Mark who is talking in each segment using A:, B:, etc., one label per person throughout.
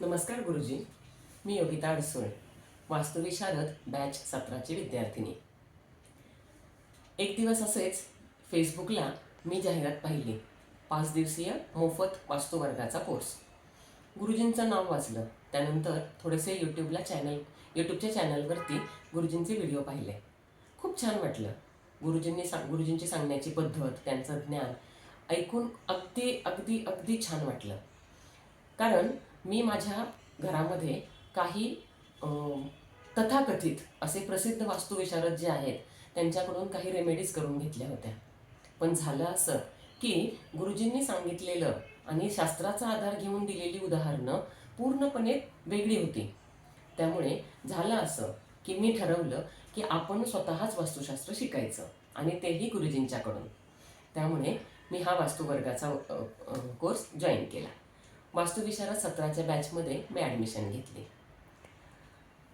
A: नमस्कार गुरुजी मी योगिता अडसूळ वास्तुविशारद बॅच सतराची विद्यार्थिनी. एक दिवस असेच फेसबुकला मी जाहिरात पाहिली पाच दिवसीय मोफत वास्तुवर्गाचा कोर्स गुरुजींचं नाव वाचलं त्यानंतर थोडेसे यूट्यूबला चॅनल यूट्यूबच्या चॅनलवरती गुरुजींचे व्हिडिओ पाहिले. खूप छान वाटलं. गुरुजींनी सांग गुरुजींची सांगण्याची पद्धत त्यांचं ज्ञान ऐकून अगदी अगदी अगदी छान वाटलं. कारण मी माझ्या घरामध्ये काही तथाकथित असे प्रसिद्ध वास्तुविशारद जे आहेत त्यांच्याकडून काही रेमेडीज करून घेतल्या होत्या. पण झालं असं की गुरुजींनी सांगितलेलं आणि शास्त्राचा आधार घेऊन दिलेली उदाहरणं पूर्णपणे वेगळी होती. त्यामुळे झालं असं की मी ठरवलं की आपण स्वतःच वास्तुशास्त्र शिकायचं आणि तेही गुरुजींच्याकडून. त्यामुळे मी हा वास्तुवर्गाचा कोर्स जॉईन केला. वास्तुविशारद सतराच्या बॅचमध्ये मी ॲडमिशन घेतली.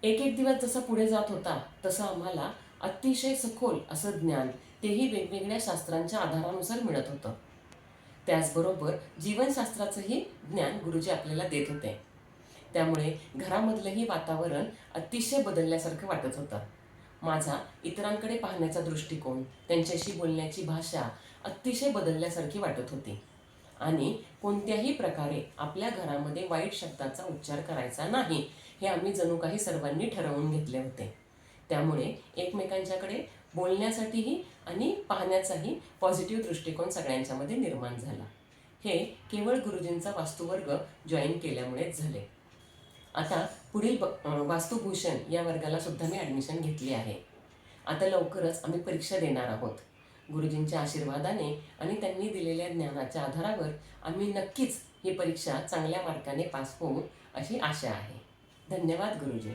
A: एक एक दिवस जसा पुढे जात होता तसं आम्हाला अतिशय सखोल असं ज्ञान तेही वेगवेगळ्या शास्त्रांच्या आधारानुसार मिळत होतं. त्याचबरोबर जीवनशास्त्राचंही ज्ञान गुरुजी आपल्याला देत होते. त्यामुळे घरामधलंही वातावरण अतिशय बदलल्यासारखं वाटत होतं. माझा इतरांकडे पाहण्याचा दृष्टिकोन त्यांच्याशी बोलण्याची भाषा अतिशय बदलल्यासारखी वाटत होती. आणि कोणत्याही प्रकारे आपल्या घरामध्ये वाईट शब्दाचा उच्चार करायचा नाही हे आम्ही जणू काही सर्वांनी ठरवून घेतले होते. त्यामुळे एकमेकांच्याकडे बोलण्यासाठीही आणि पाहण्याचाही पॉझिटिव्ह दृष्टिकोन सगळ्यांच्यामध्ये निर्माण झाला. हे केवळ गुरुजींचा वास्तुवर्ग जॉईन केल्यामुळेच झाले. आता पुढील वास्तुभूषण या वर्गाला सुद्धा मी ॲडमिशन घेतली आहे. आता लवकरच आम्ही परीक्षा देणार आहोत. गुरुजींच्या आशीर्वादाने आणि त्यांनी दिलेल्या ज्ञानाच्या आधारावर आम्ही नक्कीच ही परीक्षा चांगल्या मार्काने पास होऊ अशी आशा आहे. धन्यवाद गुरुजी.